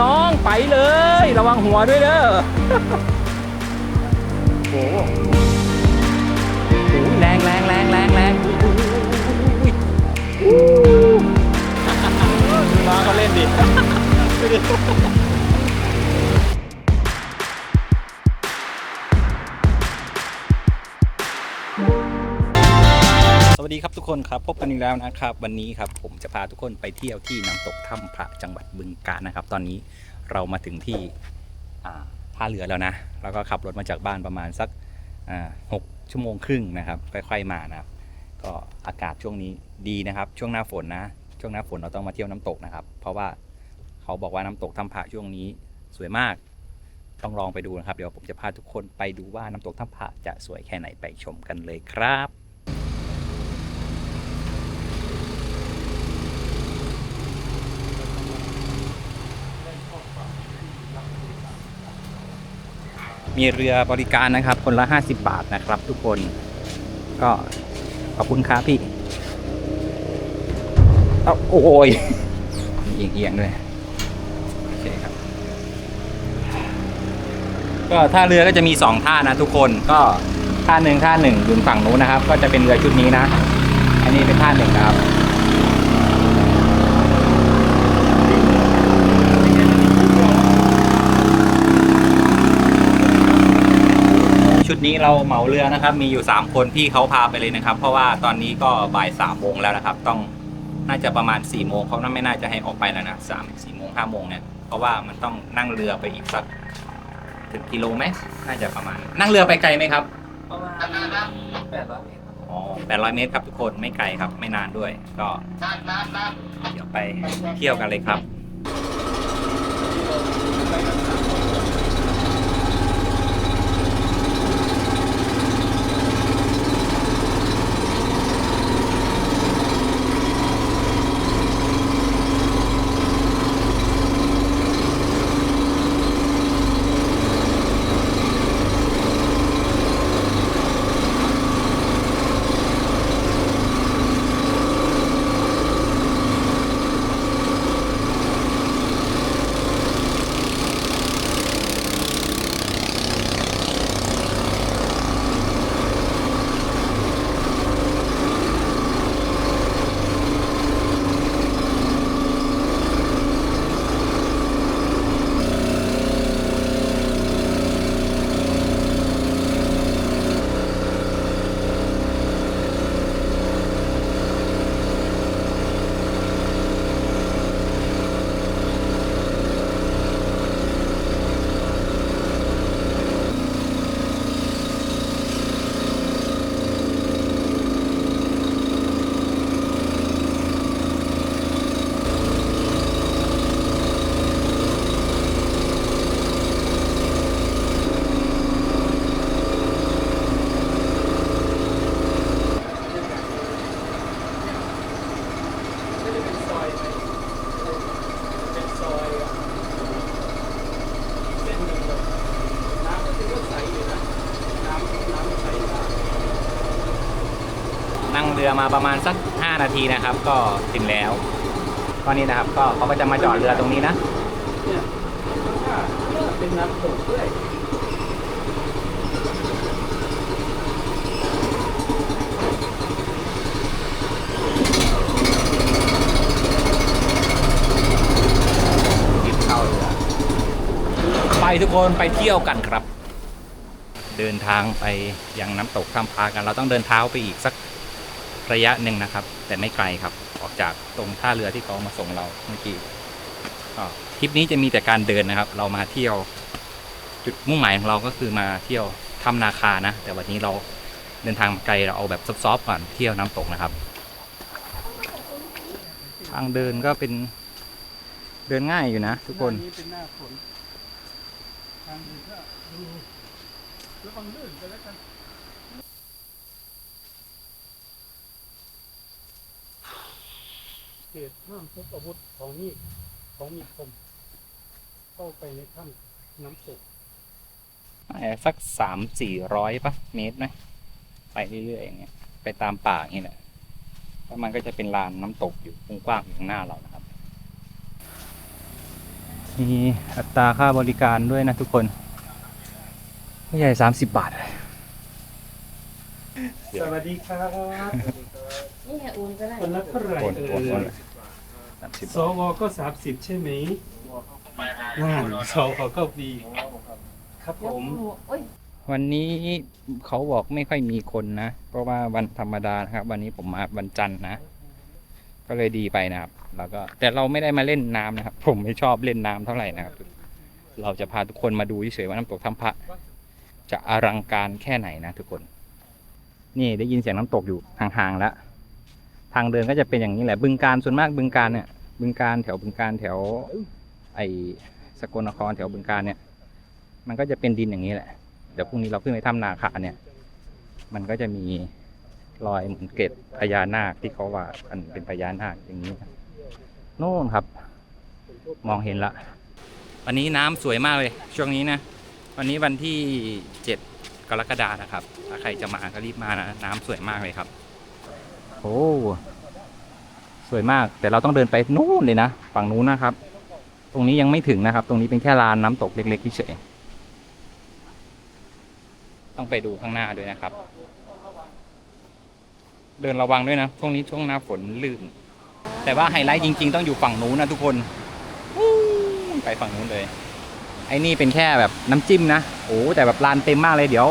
น้องไปเลย ระวังหัวด้วยเด้อโอ้ กคนครับพบกันอีกแล้วนะครับ วันนี้ครับผมจะพาทุกคนไปเที่ยวที่น้ำตกถ้ำพระจังหวัดบึงกาฬนะครับ ตอนนี้เรามาถึงที่อ่าท่าเรือแล้วนะ แล้วก็ขับรถมาจากบ้านประมาณสักหกชั่วโมงครึ่งนะครับ ค่อยๆมานะครับ ก็อากาศช่วงนี้ดีนะครับ ช่วงหน้าฝนนะ ช่วงหน้าฝนเราต้องมาเที่ยวน้ำตกนะครับ เพราะว่าเขาบอกว่าน้ำตกถ้ำพระช่วงนี้สวยมาก ต้องลองไปดูนะครับ เดี๋ยวผมจะพาทุกคนไปดูว่าน้ำตกถ้ำพระจะสวยแค่ไหนไปชมกันเลยครับ มีเรือบริการนะครับ คนละ 50 บาทนะครับ ทุกคนก็ขอบคุณครับพี่เอาโอ้ยเอียงเอียงด้วยโอเคครับ ก็ท่าเรือก็จะมี 2 ท่านะทุกคนก็ท่าหนึ่งท่าหนึ่งอยู่ฝั่งนู้นนะครับ ก็จะเป็นเรือชุดนี้นะ อันนี้เป็นท่าหนึ่งนะครับ นี้เราเหมาเรือนะครับ มีอยู่ 3 คนพี่เขาพาไปเลยนะครับ เพราะว่าตอนนี้ก็บ่ายสามโมงแล้วนะครับ ต้องน่าจะประมาณ4ี่โมงเขาน่าไม่น่าจะให้ออกไปแล้วนะสามสี่โมงห้าโมงเนี่ยเพราะว่ามันต้องนั่งเรือไปอีกสักถึงกิโลไหมน่าจะประมาณ นั่งเรือไปไกลไหมครับประมาณแปดร้อยเมตรอ๋อแปดร้อยเมตรครับทุกคนไม่ไกลครับ ไม่นานด้วย ก็เดี๋ยวไปเที่ยวกันเลยครับ รือมาประมาณสัก 5 นาทีนะครับ ก็ถึงแล้วตอนนี้นะครับ ก็เขาก็จะมาจอดเรือตรงนี้นะเนี่ยข้างๆเนี่ยเป็นน้ำตกด้วยเข้าเรือไปทุกคนไปเที่ยวกันครับ เดินทางไปยังน้ำตกถ้ำพากัน เราต้องเดินเท้าไปอีกสัก ระยะหนึ่งนะครับ แต่ไม่ไกลครับ ออกจากตรงท่าเรือที่เขามาส่งเราเมื่อกี้ทริปนี้จะมีแต่การเดินนะครับ เรามาเที่ยว จุดมุ่งหมายของเราก็คือมาเที่ยวถ้ำนาคานะ แต่วันนี้เราเดินทางไกลเราเอาแบบซอฟๆก่อนเที่ยวน้ำตกนะครับ ทางเดินก็เป็นเดินง่ายอยู่นะ ทุกคนหานี้เป็นหน้าฝนทางนี้ก็ดูระวังลื่นกันแล้วกัน เหตุห้ามพกอาวุธของมีดของมีคม เข้าไปในถ้ำน้ำตกสักสามสี่ร้อยปะเมตรนะไปเรื่อยๆอย่างเงี้ย ไปตามป่าอย่างเงี้ยแหละแล้วมันก็จะเป็นลานน้ำตกอยู่กว้างๆอยู่ข้างหน้าเรานะครับ มีอัตราค่าบริการด้วยนะทุกคน ไม่ใหญ่สามสิบบาท สวัสดีครับ นี่ไงอุ่นก็ได้คนละเท่าไหร่โอนเอโอนโอนอ สามสิบสวก็สามสิบใช่ไหมนั่นสวก็ดีครับผมโอ้ยวันนี้เขาบอกไม่ค่อยมีคนนะ เพราะว่าวันธรรมดานะครับ วันนี้ผมมาวันจันทร์นะ ก็เลยดีไปนะครับ แล้วก็แต่เราไม่ได้มาเล่นน้ำนะครับ ผมไม่ชอบเล่นน้ำเท่าไหร่นะครับ เราจะพาทุกคนมาดูเฉยๆว่าน้ำตกถ้ำพระจะอลังการแค่ไหนนะทุกคน นี่ได้ยินเสียงน้ำตกอยู่ห่างๆแล้ว ทางเดินก็จะเป็นอย่างนี้แหละ บึงการส่วนมากบึงการเนี่ย บึงการแถวบึงการแถว ไอ้สกลนครแถวบึงการเนี่ย มันก็จะเป็นดินอย่างนี้แหละ เดี๋ยวพรุ่งนี้เราขึ้นไปถ้ำนาคาเนี่ย มันก็จะมีรอยเหมือนเกล็ดพญานาคที่เขาว่ามันเป็นพญานาคอย่างนี้นะโน่นครับ มองเห็นละ วันนี้น้ำสวยมากเลย ช่วงนี้นะ วันนี้วันที่เจ็ดกรกฎานะครับ ถ้าใครจะมาก็รีบมานะ น้ำสวยมากเลยครับ โอ้ สวยมาก แต่เราต้องเดินไปนู่นเลยนะ ฝั่งนู้นนะครับ ตรงนี้ยังไม่ถึงนะครับ ตรงนี้เป็นแค่ลานน้ำตกเล็กๆเฉยต้องไปดูข้างหน้าด้วยนะครับ เดินระวังด้วยนะช่วงนี้ช่วงหน้าฝนลื่น แต่ว่าไฮไลท์จริง ๆ ต้องอยู่ฝั่งนู้นนะทุกคนไปฝั่งนู้นเลย ไอ้นี่เป็นแค่แบบน้ำจิ้มนะ โอ้แต่แบบลานเต็มมากเลยเดี๋ยว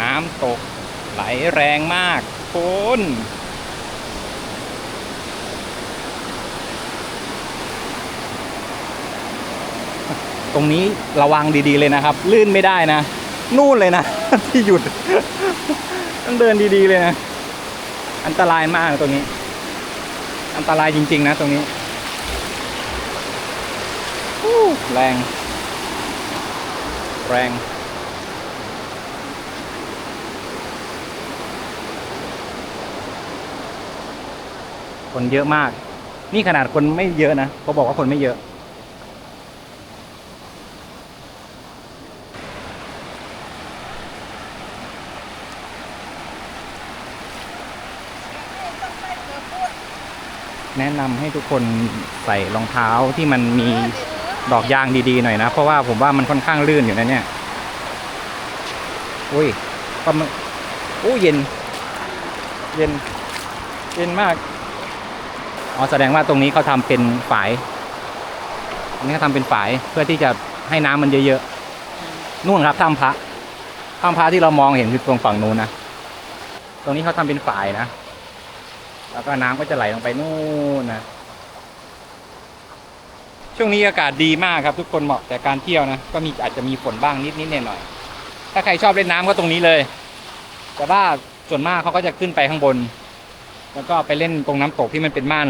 น้ำตกไหลแรงมากคุณตรงนี้ระวังดีๆเลยนะครับ ลื่นไม่ได้นะ นู่นเลยนะ ที่หยุดต้องเดินดีๆเลยนะ อันตรายมากตรงนี้ อันตรายจริง ๆ นะ ตรงนี้แรง แรง คนเยอะมาก นี่ขนาดคนไม่เยอะนะเขาบอกว่าคนไม่เยอะแนะนำให้ทุกคนใส่รองเท้าที่มันมีดอกยางดีๆหน่อยนะ เพราะว่าผมว่ามันค่อนข้างลื่นอยู่นะเนี่ย อุ้ยก็มันอู้เย็น เย็น เย็นมาก อ๋อแสดงว่าตรงนี้เขาทำเป็นฝายอันนี้เขาทำเป็นฝายเพื่อที่จะให้น้ำมันเยอะๆนู่นครับถ้ำพระถ้ำพระที่เรามองเห็นคือตรงฝั่งนู้นนะตรงนี้เขาทำเป็นฝายนะแล้วก็น้ำก็จะไหลลงไปนู่นนะช่วงนี้อากาศดีมากครับทุกคนเหมาะแต่การเที่ยวนะก็มีอาจจะมีฝนบ้างนิดๆหน่อยๆถ้าใครชอบเล่นน้ำก็ตรงนี้เลย แต่ว่าส่วนมากเขาก็จะขึ้นไปข้างบน แล้วก็ไปเล่นตรงน้ำตกที่มันเป็นม่าน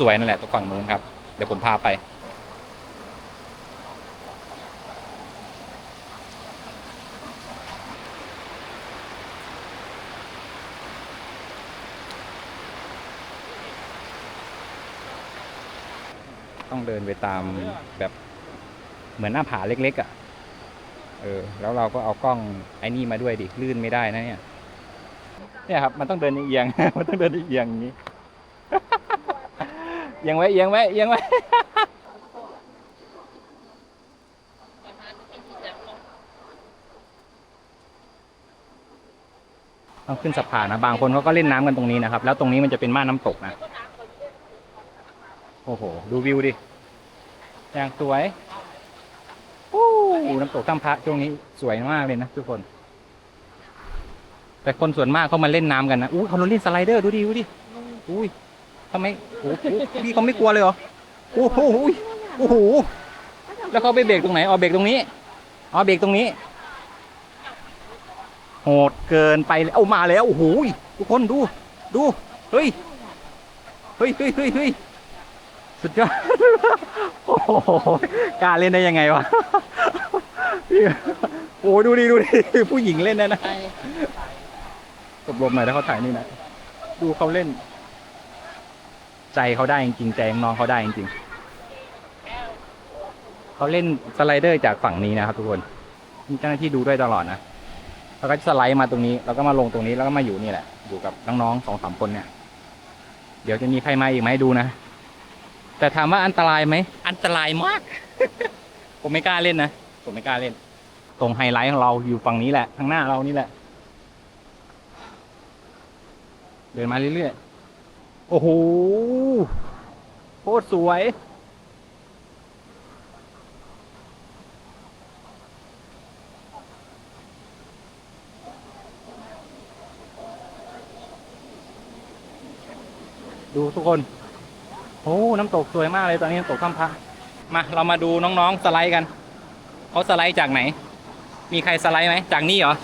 สวยๆนั่นแหละตรงฝั่งนู้นครับ เดี๋ยวผมพาไป ต้องเดินไปตามแบบเหมือนหน้าผาเล็กๆอะ่ะ เออ แล้วเราก็เอากล้องไอ้นี่มาด้วยดิ ลื่นไม่ได้นะเนี่ย เนี่ยครับมันต้องเดินเอียง มันต้องเดินเอียงอย่างนี้เอียงไว้เอียงไว้เอียงไว้ต้องขึ้นสะพานนะบางคนเขาก็เล่นน้ำกันตรงนี้นะครับ แล้วตรงนี้มันจะเป็นม่านน้ำตกนะโอ้โห ดูวิวดิอย่างสวยโอ้น้ำตกถ้ำพระช่วงนี้สวยมากเลยนะทุกคน แต่คนส่วนมากเขามาเล่นน้ำกันนะอุ้ยเขาเล่นสไลเดอร์ดูดิดูดิอุ้ยทำไมโอ้โหพี่เขาไม่กลัวเลยเหรอโอ้โหโอ้โหแล้วเขาไปเบรกตรงไหนอ๋อเบรกตรงนี้อ๋อเบรกตรงนี้ โหดเกินไปเลยเอามาแล้วโอ้โหทุกคนดู ดูเฮ้ยเฮ้ยเฮ้ยเฮ้ยเฮ้ยสุดยอดโอ้โหกล้าเล่นได้ยังไงวะโอ้ดูดิดูดิผู้หญิงเล่นนะนะ ไปตบลมหน่อยแล้วเขาถ่ายนี่นะดูเขาเล่น ใจเขาได้จริงๆใจน้องเขาได้จริงๆเขาเล่นสไลเดอร์จากฝั่งนี้นะครับทุกคนมีเจ้าหน้าที่ดูด้วยตลอดนะแล้วก็สไลด์มาตรงนี้ แล้วก็มาลงตรงนี้แล้วก็มาอยู่นี่แหละ อยู่กับน้องๆสองสามคนเนี่ย เดี๋ยวจะมีใครมาอีกไหมดูนะ แต่ถามว่าอันตรายไหม อันตรายมาก ผมไม่กล้าเล่นนะ ผมไม่กล้าเล่น ตรงไฮไลท์ของเราอยู่ฝั่งนี้แหละ ข้างหน้าเรานี่แหละ เดินมาเรื่อยๆ โอ้โห โคตรสวย ดูทุกคน โอ้ น้ำตกสวยมากเลยตอนนี้น้ำตกถ้ำพระ มา เรามาดูน้องๆ สไลด์กัน เขาสไลด์จากไหน มีใครสไลด์ไหม จากนี่เหรอ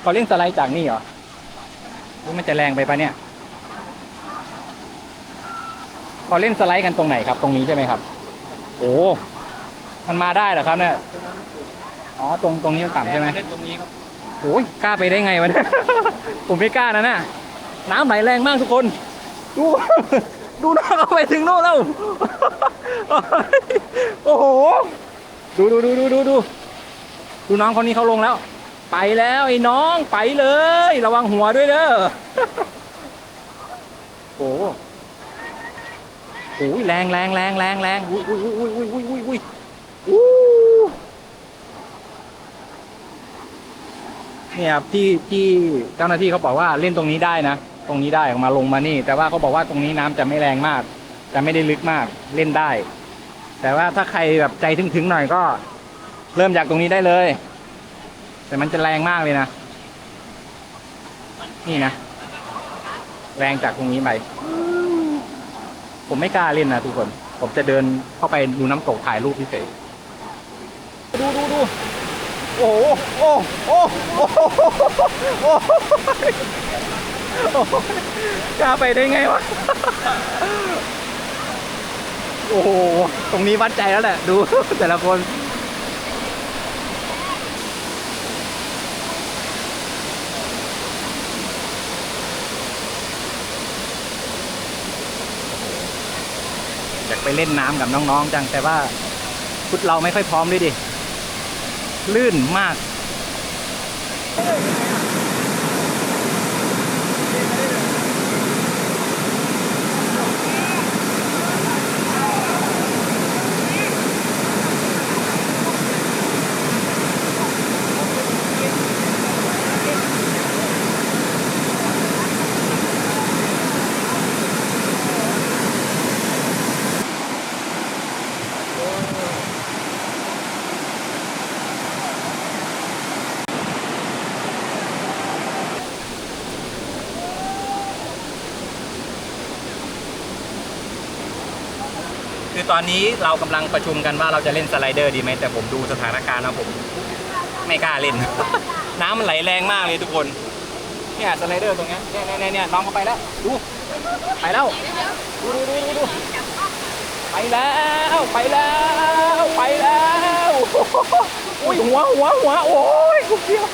เขาเล่นสไลด์จากนี่เหรอ รู้มันจะแรงไปปะเนี่ยเขาเล่นสไลด์กันตรงไหนครับ ตรงนี้ใช่ไหมครับ โอ้มันมาได้เหรอครับเนี่ยอ๋อตรงตรงนี้มันต่ำใช่ไหมเล่นตรงนี้ครับโอ้ยกล้าไปได้ไงวะเนี่ยผมไม่กล้านะน่ะน้ำไหลแรงมากทุกคน ดู ดูน้องเขาไปถึงโน่นแล้ว โอ้โห ดูดูดูดูดูดูดูน้องคนนี้เขาลงแล้ว ไปแล้วไอ้น้องไปเลย ระวังหัวด้วยเด้อโอ้โหแรงแรงแรงแรงแรงอุ้ยอุ้ยอุ้ยอุ้ยอุ้ยอุ้ยอุ้ยอู้เนี่ยครับที่ที่เจ้าหน้าที่เขาบอกว่าเล่นตรงนี้ได้นะ ตรงนี้ได้ออกมาลงมานี่ แต่ว่าเขาบอกว่าตรงนี้น้ำจะไม่แรงมาก จะไม่ได้ลึกมากเล่นได้ แต่ว่าถ้าใครแบบใจถึงๆหน่อยก็ เริ่มจากตรงนี้ได้เลย แต่มันจะแรงมากเลยนะ นี่นะ แรงจากตรงนี้ไป ผมไม่กล้าเล่นนะทุกคน ผมจะเดินเข้าไปดูน้ำตกถ่ายรูปพิเศษดูดูดูโอ้โหโอ้โหโอ้โหโอ้โหโอ้โหกล้าไปได้ไงวะ โอ้โห ตรงนี้วัดใจแล้วแหละ ดูแต่ละคน อยาก ไปเล่นน้ำกับน้องๆจังแต่ว่าชุดเราไม่ค่อยพร้อมด้วยดิ ลื่นมาก ตอนนี้เรากำลังประชุมกันว่าเราจะเล่นสไลเดอร์ดีไหมแต่ผมดูสถานการณ์แล้วผมไม่กล้าเล่น น้ำมันไหลแรงมากเลยทุกคนเนี่ยสไลเดอร์ตรงนี้เนี่ยเนี่ยเนี่ยน้องเขาไปแล้วดูไปแล้วดูดูดูดูดูไปแล้วไปแล้วไปแล้วอุ้ยหัวหัวหัวโอ้ยกูเดียว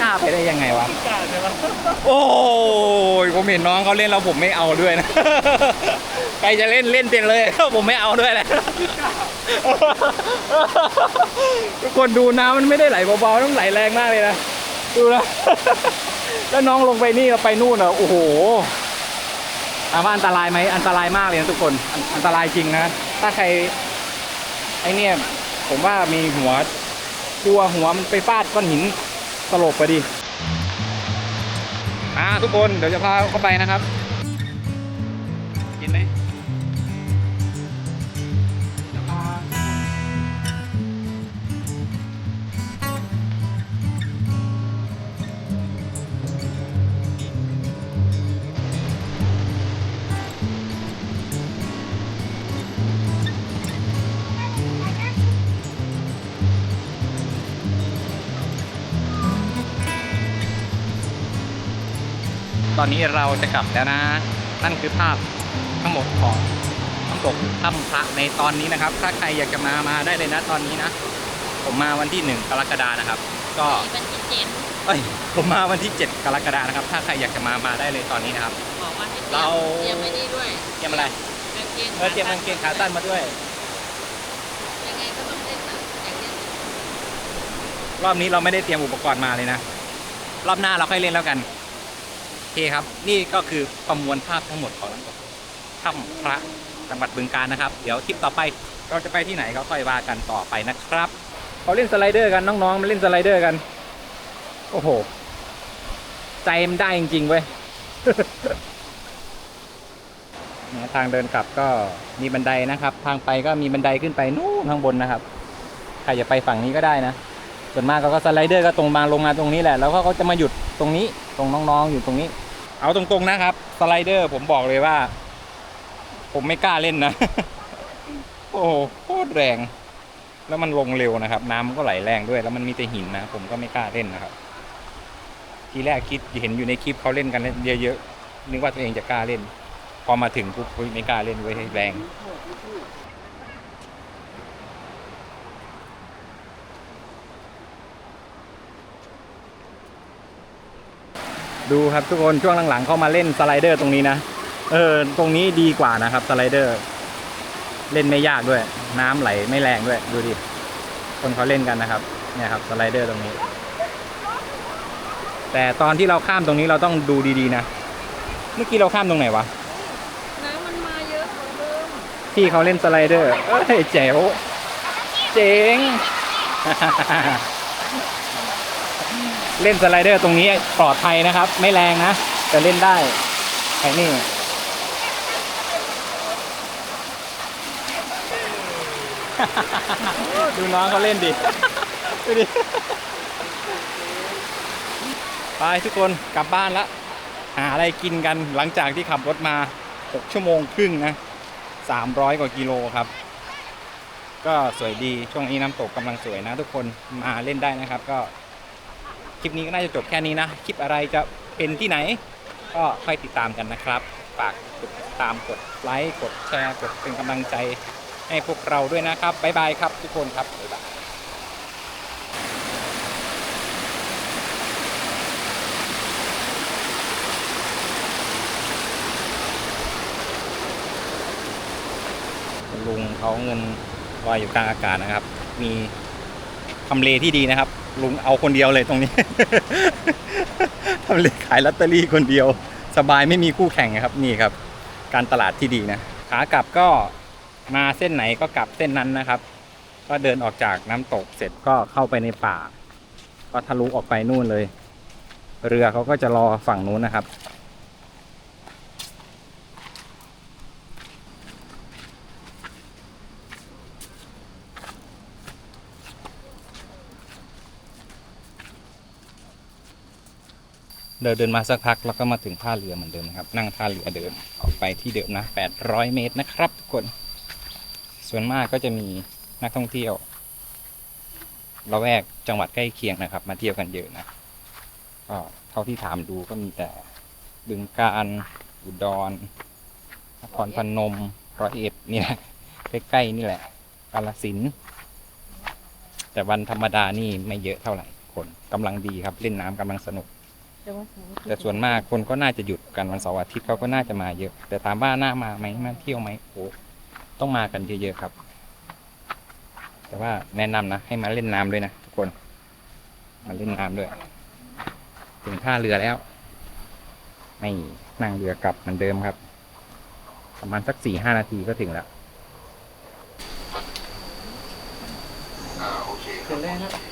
กล้าไปได้ยังไงวะกล้าใช่ไหมโอ้ยผมเห็นน้องเขาเล่นแล้วผมไม่เอาด้วยนะ ใครจะเล่นเล่นเต็มเลย ผมไม่เอาด้วยแหละทุกคนดูน้ำมันไม่ได้ไหลเบาๆต้องไหลแรงมากเลยนะดูนะ แล้วน้องลงไปนี่เราไปนู่นอะโอ้โหถามว่าอันตรายไหมอันตรายมากเลยนะทุกคนอันอันตรายจริงนะถ้าใครไอเนี่ยผมว่ามีหัวกลัวหัวมันไปฟาดก้อนหิน ตลบไปดิอ่าทุกคนเดี๋ยวจะพาเข้าไปนะครับ กินไหม อนนี้เราจะกลับแล้วนะ นั่นคือภาพทั้งหมดของน้ำตกถ้ำพระในตอนนี้นะครับ ถ้าใครอยากจะมามาได้เลยนะตอนนี้นะ ผมมาวันที่หนึ่งกรกฎานะครับ ก็วันที่เจ็ดเอ้ยผมมาวันที่ 7 กรกฎานะครับ ถ้าใครอยากจะมามาได้เลยตอนนี้นะครับบอกว่าให้ตยมเราเตรียมไว้นี่ด้วยเตรียมอะไรกางเกงเออเตรียมกางเกงขาสั้นมาด้วยยังไงก็รอบนี้เราไม่ได้เตรียมอุปกรณ์มาเลยนะ รอบหน้าเราค่อยเล่นแล้วกันโอ เคครับ นี่ก็คือประมวลภาพทั้งหมดของถ้ำพระจังหวัดบึงกาฬนะครับ เดี๋ยวคลิปต่อไปเราจะไปที่ไหนก็ค่อยว่ากันต่อไปนะครับเขาเล่นสไลเดอร์กันน้องๆมาเล่นสไลเดอร์กัน โอ้โห ใจมันได้จริงๆเว้ยทางเดินกลับก็มีบันไดนะครับ ทางไปก็มีบันไดขึ้นไปนู่นข้างบนนะครับใครจะไปฝั่งนี้ก็ได้นะส่วนมากเขาก็สไลเดอร์ก็ตรงมาลงมาตรงนี้แหละ แล้วเขาก็จะมาหยุดตรงนี้ ตรงน้องๆอยู่ตรงนี้ เอาตรงๆนะครับสไลเดอร์ผมบอกเลยว่า ผมไม่กล้าเล่นนะ โอ้โหโคตรแรง แล้วมันลงเร็วนะครับ น้ำมันก็ไหลแรงด้วย แล้วมันมีแต่หินนะผมก็ไม่กล้าเล่นนะครับ ทีแรกคิดเห็นอยู่ในคลิปเขาเล่นกันเยอะๆนึกว่าตัวเองจะกล้าเล่น พอมาถึงปุ๊บไม่กล้าเล่นเว้ยแรง ดูครับทุกคนช่วงหลังๆเข้ามาเล่นสไลเดอร์ตรงนี้นะ เออตรงนี้ดีกว่านะครับสไลเดอร์ เล่นไม่ยากด้วย น้ำไหลไม่แรงด้วยดูดิคนเขาเล่นกันนะครับเนี่ยครับสไลเดอร์ตรงนี้ แต่ตอนที่เราข้ามตรงนี้เราต้องดูดีๆนะเมื่อกี้เราข้ามตรงไหนวะน้ำมันมาเยอะกว่าเดิมพี่เขาเล่นสไลเดอร์เอ้ยแจ๋วเจ๋ง เล่นสไลเดอร์ตรงนี้ปลอดภัยนะครับ ไม่แรงนะ แต่เล่นได้ไอ้นี่ดูน้องเขาเล่นดิดูดิไปทุกคนกลับบ้านละหาอะไรกินกันหลังจากที่ขับรถมา 6 ชั่วโมงครึ่งนะ 300 กว่ากิโลครับ ก็สวยดีช่วงนี้น้ำตกกำลังสวยนะทุกคนมาเล่นได้นะครับก็ คลิปนี้ก็น่าจะจบแค่นี้นะ คลิปอะไรจะเป็นที่ไหน ก็ค่อยติดตามกันนะครับ ฝากกดติดตามกดไลค์กดแชร์กดเป็นกำลังใจให้พวกเราด้วยนะครับบ๊ายบายครับทุกคนครับบ๊ายบายลุงเขาเงินลอยอยู่กลางอากาศนะครับ มีทำเลที่ดีนะครับ ลุงเอาคนเดียวเลยตรงนี้ ทำเลขายลอตเตอรี่คนเดียว สบายไม่มีคู่แข่งนะครับนี่ครับ การตลาดที่ดีนะขากลับก็มาเส้นไหนก็กลับเส้นนั้นนะครับ ก็เดินออกจากน้ำตกเสร็จก็เข้าไปในป่า ก็ทะลุออกไปนู่นเลย เรือเขาก็จะรอฝั่งนู้นนะครับ เดินเดินมาสักพักแล้วก็มาถึงท่าเรือเหมือนเดิมนะครับ นั่งท่าเรือเดินออกไปที่เดิมนะ 800 เมตรนะครับทุกคน ส่วนมากก็จะมีนักท่องเที่ยวละแวกจังหวัดใกล้เคียงนะครับ มาเที่ยวกันเยอะนะก็เท่าที่ถามดูก็มีแต่บึงกาฬอุดรนครพนมร้อยเอ็ดนี่แหละใกล้ๆนี่แหละกาลสินแต่วันธรรมดานี่ไม่เยอะเท่าไหร่คนกำลังดีครับเล่นน้ำกำลังสนุก แต่ส่วนมากคนก็น่าจะหยุดกันวันเสาร์อาทิตย์เขาก็น่าจะมาเยอะ แต่ถามว่าน่ามาไหมมาเที่ยวไหมโอ้ต้องมากันเยอะๆครับ แต่ว่าแนะนำนะให้มาเล่นน้ำด้วยนะทุกคน มาเล่นน้ำด้วย ถึงท่าเรือแล้วไม่นั่งเรือกลับเหมือนเดิมครับ ประมาณสักสี่ห้านาทีก็ถึงแล้วเสร็จแล้วนะไ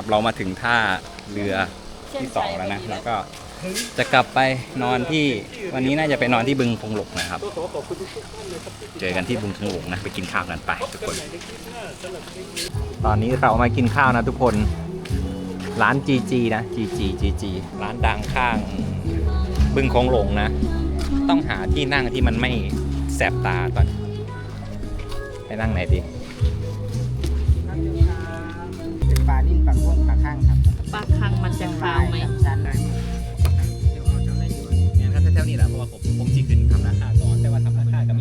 ปทุกคนครับ เรามาถึงท่าเรือที่สองแล้วนะ แล้วก็จะกลับไปนอนที่วันนี้น่าจะไปนอนที่บึงคงหลกนะครับขอขอบคุณทุกท่านเลยครับ เจอกันที่บึงคงหลงนะไปกินข้าวกันไปทุกคน ตอนนี้เรามากินข้าวนะทุกคน ร้าน GG นะ GG GG ร้านดังข้างบึงโคงหลงนะ ต้องหาที่นั่งที่มันไม่แสบตาก่อน ไปนั่งไหนดี ป้าคางมันจะฟาวไหมนนั้นเดี๋ยวเขาจะได้อยู่งานก็แถวๆนี้แหละเพราะว่าผมผมจีขึ้นทำราคาก่อนแต่ว่าทำราคากับ